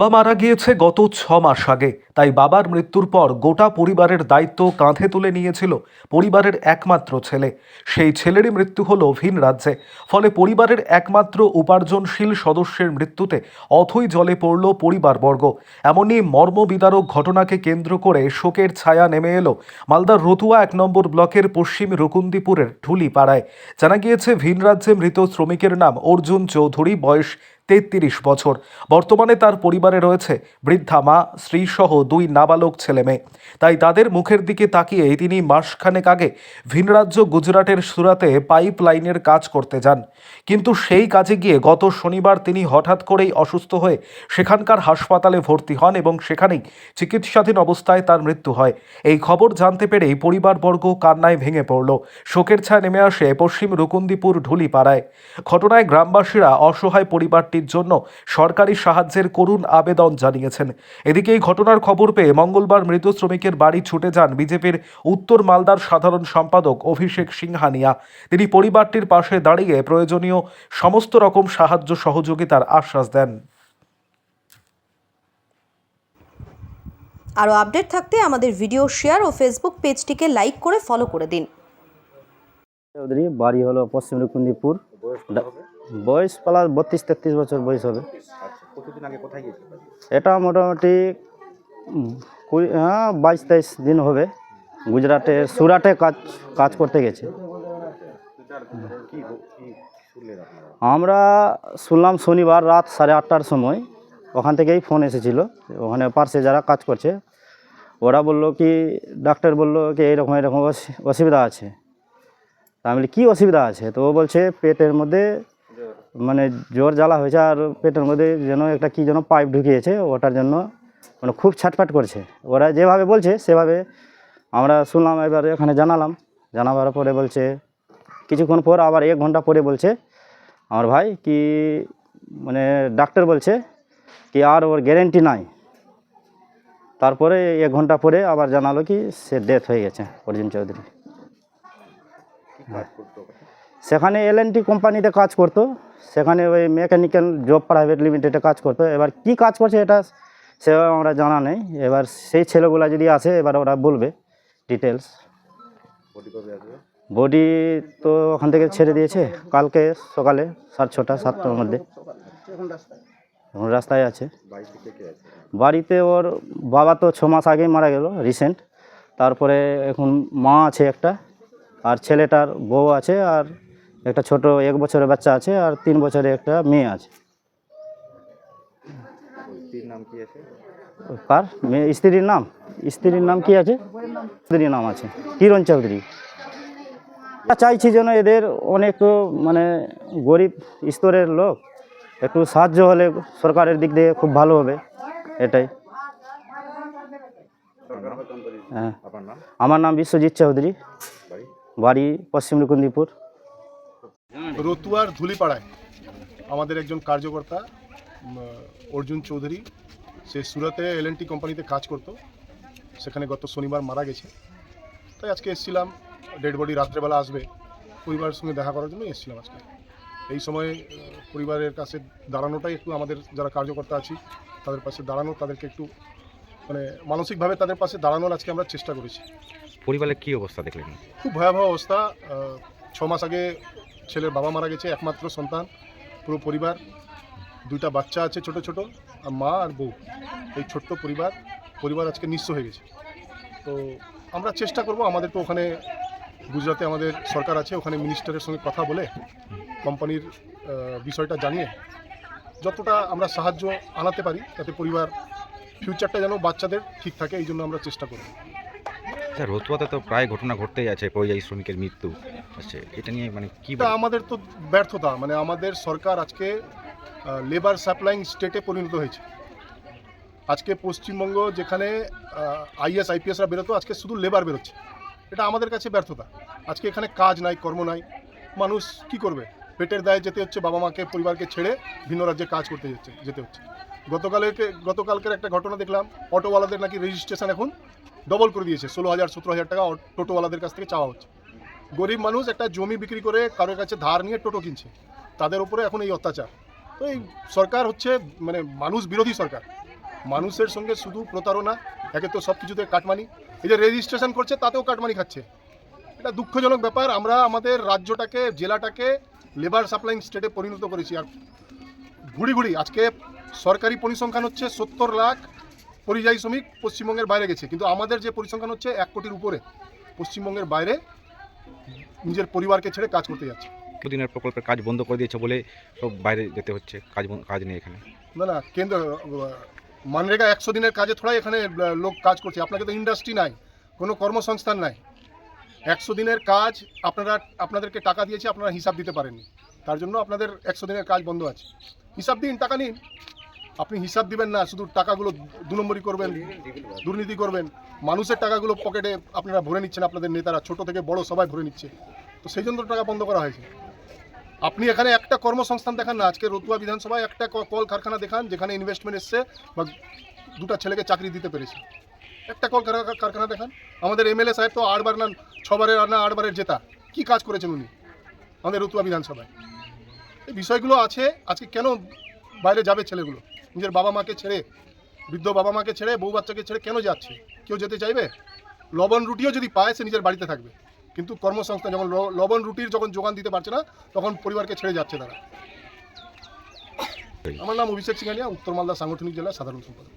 বাবা মারা গিয়েছে গত ছ মাস আগে। তাই বাবার মৃত্যুর পর গোটা পরিবারের দায়িত্ব কাঁধে তুলে নিয়েছিল পরিবারের একমাত্র ছেলে। সেই ছেলেরই মৃত্যু হল ভিন রাজ্যে। ফলে পরিবারের একমাত্র উপার্জনশীল সদস্যের মৃত্যুতে অথই জলে পড়ল পরিবারবর্গ। এমনই মর্মবিদারক ঘটনাকে কেন্দ্র করে শোকের ছায়া নেমে এলো মালদার রতুয়া এক নম্বর ব্লকের পশ্চিম রকুন্দিপুরের ঢুলিপাড়ায়। জানা গিয়েছে, ভিন রাজ্যে মৃত শ্রমিকের নাম অর্জুন চৌধুরী, বয়স তেত্রিশ বছর। বর্তমানে তার পরিবারে রয়েছে বৃদ্ধা মা স্ত্রীসহ দুই নাবালক ছেলে মেয়ে তাই তাদের মুখের দিকে তাকিয়ে তিনি মাসখানেক আগে ভিনরাজ্য গুজরাটের সুরাতে পাইপ লাইনের কাজ করতে যান। কিন্তু সেই কাজে গিয়ে গত শনিবার তিনি হঠাৎ করেই অসুস্থ হয়ে সেখানকার হাসপাতালে ভর্তি হন এবং সেখানেই চিকিৎসাধীন অবস্থায় তার মৃত্যু হয়। এই খবর জানতে পেরেই পরিবারবর্গ কান্নায় ভেঙে পড়ল। শোকের ছায়া নেমে আসে পশ্চিম রুকুন্দিপুর ঢুলিপাড়ায়। ঘটনায় গ্রামবাসীরা অসহায় পরিবারটির জন্য সরকারি সাহায্যের করুণ আবেদন জানিয়েছেন। এদিকে এই ঘটনার খবর পেয়ে মঙ্গলবার মৃত শ্রমিকের বাড়ি ছুটে যান বিজেপির উত্তর মালদার সাধারণ সম্পাদক অভিষেক সিংহানিয়া। তিনি পরিবারটির পাশে দাঁড়িয়ে প্রয়োজনীয় সমস্ত রকম সাহায্য সহযোগিতার আশ্বাস দেন। আরও আপডেট থাকতে আমাদের ভিডিও শেয়ার ও ফেসবুক পেজটিকে লাইক করে ফলো করে দিন। চৌধুরী বাড়ি হলো পশ্চিম রুকুন্দিপুর বয়স প্লাস বত্রিশ তেত্রিশ বছর বয়স হবে। কতদিন আগে কোথায় এটা মোটামুটি কুড়ি হ্যাঁ বাইশ তেইশ দিন হবে। গুজরাটে সুরাটে কাজ কাজ করতে গেছে। আমরা শুনলাম শনিবার রাত সাড়ে আটটার সময় ওখান থেকেই ফোন এসেছিল। ওখানে পার্শ্বে যারা কাজ করছে ওরা বলল কি ডাক্তার বলল কি এরকম এরকম অসু- অসুবিধা আছে। তা আমি কী অসুবিধা আছে? তো ও বলছে পেটের মধ্যে মানে জ্বর জ্বালা হয়েছে আর পেটের মধ্যে যেন একটা কী যেন পাইপ ঢুকিয়েছে, ওটার জন্য মানে খুব ছাটফাট করছে। ওরা যেভাবে বলছে, সেভাবে আমরা শুনলাম, এবার এখানে জানালাম। জানাবার পরে বলছে, কিছুক্ষণ পর আবার এক ঘণ্টা পরে বলছে, আমার ভাই কি মানে ডাক্তার বলছে কি আর ওর গ্যারেন্টি নাই? তারপরে এক ঘণ্টা পরে আবার জানালো কি, সে ডেথ হয়ে গেছে অর্জুন চৌধুরী। সেখানে এল টি কোম্পানিতে কাজ করতো। সেখানে ওই মেকানিক্যাল জব প্রাইভেট লিমিটেডে কাজ করতো। এবার কি কাজ করছে এটা সেভাবে আমরা জানা নেই। এবার সেই ছেলেগুলো যদি আসে এবার ওরা বলবে ডিটেলস বডি তো ওখান থেকে ছেড়ে দিয়েছে। কালকে সকালে সাড়ে ছটা সাতটার মধ্যে। রাস্তায় আছে। বাড়িতে ওর বাবা তো ছ মাস আগেই মারা গেল রিসেন্ট তারপরে এখন মা আছে একটা আর ছেলেটার বউ আছে আর একটা ছোট এক বছরের বাচ্চা আছে আর তিন বছরের একটা মেয়ে আছে। ওই নাম কি আছে? কার? মেয়ে স্ত্রীর নাম? স্ত্রীর নাম কি আছে? স্ত্রীর নাম আছে। কিরণ চৌধুরী। চাইছি যেন এদের অনেক মানে গরিব স্তরের লোক একটু সাহায্য হলে সরকারের দিক দিয়ে খুব ভালো হবে। এটাই। হ্যাঁ। আমার নাম বিশ্বজিৎ চৌধুরী। বাড়ি? বাড়ি পশ্চিম রুকুন্দিপুর রতুয়ার ধুলিপাড়ায় আমাদের একজন কার্যকর্তা অর্জুন চৌধুরী সে সুরতে এল কোম্পানিতে কাজ করতো। সেখানে গত শনিবার মারা গেছে। তাই আজকে এসেছিলাম ডেড বডি রাত্রেবেলা আসবে পরিবারের সঙ্গে দেখা করার জন্য এসেছিলাম আজকে। এই সময় পরিবারের কাছে দাঁড়ানোটাই একটু আমাদের যারা কার্যকর্তা আছি তাদের পাশে দাঁড়ানো তাদেরকে একটু মানে মানসিকভাবে তাদের পাশে দাঁড়ানোর আজকে আমরা চেষ্টা করেছি। পরিবারের কি অবস্থা দেখলেন? খুব ভয়াবহ অবস্থা। ছ মাস আগে ছেলের বাবা মারা গেছে, একমাত্র সন্তান, পুরো পরিবার। দুইটা বাচ্চা আছে ছোট ছোট, আর মা আর বউ। এই ছোট্ট পরিবার পরিবার আজকে নিঃস্ব হয়ে গেছে। তো আমরা চেষ্টা করব আমাদের তো ওখানে, গুজরাতে আমাদের সরকার আছে, ওখানে মিনিস্টারের সঙ্গে কথা বলে কোম্পানির বিষয়টা জানিয়ে যতটা আমরা সাহায্য আনাতে পারি, তাতে পরিবার ফিউচারটা যেন বাচ্চাদের ঠিক থাকে, এই জন্য আমরা চেষ্টা করব। স্যার রতুয়াতে তো প্রায় ঘটনা ঘটতেই আছে, পরিযায়ী শ্রমিকের মৃত্যু। হচ্ছে এটা নিয়ে মানে কি আমাদের তো ব্যর্থতা মানে আমাদের সরকার আজকে লেবার সাপ্লাইং স্টেটে পরিণত হয়েছে। আজকে পশ্চিমবঙ্গ যেখানে আইএস আইপিএসরা বেরোতো, আজকে শুধু লেবার বেরোচ্ছে। এটা আমাদের কাছে ব্যর্থতা। আজকে এখানে কাজ নাই, কর্ম নাই। মানুষ কি করবে? পেটের দায়ে যেতে হচ্ছে, বাবা মাকে, পরিবারকে ছেড়ে ভিন্ন রাজ্যে কাজ করতে যেতে যেতে হচ্ছে। গতকালের, গতকালকের একটা ঘটনা দেখলাম, অটোওয়ালাদের নাকি রেজিস্ট্রেশন এখন ডবল করে দিয়েছে, ষোলো হাজার, সতেরো হাজার টাকা টোটোওয়ালাদের কাছ থেকে চাওয়া হচ্ছে। গরিব মানুষ একটা জমি বিক্রি করে কারোর কাছে ধার নিয়ে টোটো কিনছে, তাদের উপরে এখন এই অত্যাচার। তো এই সরকার হচ্ছে মানে মানুষ বিরোধী সরকার। মানুষের সঙ্গে শুধু প্রতারণা, একে তো সব কিছুতে কাটমানি। এই যে রেজিস্ট্রেশন করছে, তাতেও কাটমানি খাচ্ছে। এটা দুঃখজনক ব্যাপার, আমরা আমাদের রাজ্যটাকে, জেলাটাকে লেবার সাপ্লাইং স্টেটে পরিণত করেছি। আর ঘুড়ি ঘুড়ি আজকে সরকারি পরিসংখ্যান হচ্ছে সত্তর লাখ পরিযায়ী শ্রমিক পশ্চিমবঙ্গের বাইরে গেছে কিন্তু আমাদের যে পরিসংখ্যান হচ্ছে এক কোটির উপরে পশ্চিমবঙ্গের বাইরে নিজের পরিবারকে ছেড়ে কাজ করতে যাচ্ছে। দিনের প্রকল্পের কাজ বন্ধ করে দিয়েছে বলে সব বাইরে যেতে হচ্ছে কাজ কাজ নেই এখানে? না না কেন্দ্র মানরেগা একশো দিনের কাজে থোড়াই এখানে লোক কাজ করছে। আপনাকে তো ইন্ডাস্ট্রি নাই কোনো কর্মসংস্থান নাই। একশো দিনের কাজ আপনারা আপনাদেরকে টাকা দিয়েছে আপনারা হিসাব দিতে পারেননি। তার জন্য আপনাদের একশো দিনের কাজ বন্ধ আছে। হিসাব দিন টাকা নিন। আপনি হিসাব দিবেন না, শুধু টাকাগুলো দু নম্বরই করবেন, দুর্নীতি করবেন। মানুষের টাকাগুলো পকেটে আপনারা ভরে নিচ্ছেন, আপনাদের নেতারা, ছোট থেকে বড় সবাই ভরে নিচ্ছে। তো সেই জন্য টাকা বন্ধ করা হয়েছে। আপনি এখানে একটা কর্মসংস্থান দেখান না, আজকে রতুয়া বিধানসভায় একটা কল কারখানা দেখান, যেখানে ইনভেস্টমেন্ট এসছে বা দুটা ছেলেকে চাকরি দিতে পেরেছে। একটা কল কারখা- কারখানা দেখান। আমাদের এমএলএ সাহেব তো আটবার না, ছবারের না, আটবারের জেতা। কি কাজ করেছেন উনি? আমাদের রতুয়া বিধানসভায়। এই বিষয়গুলো আছে, আজকে কেন বাইরে যাবে ছেলেগুলো? নিজের বাবা মাকে ছেড়ে, বৃদ্ধ বাবা মাকে ছেড়ে, বউ বাচ্চাকে ছেড়ে কেন যাচ্ছে? কেউ যেতে চাইবে? লবণ রুটিও যদি পায়, সে নিজের বাড়িতে থাকবে। কিন্তু কর্মসংস্থান, যখন লবণ রুটির যখন যোগান দিতে পারছে না, তখন পরিবারকে ছেড়ে যাচ্ছে তারা। আমার নাম অভিষেক সিংহানিয়া উত্তর মালদা সাংগঠনিক জেলা সাধারণ সম্পাদক।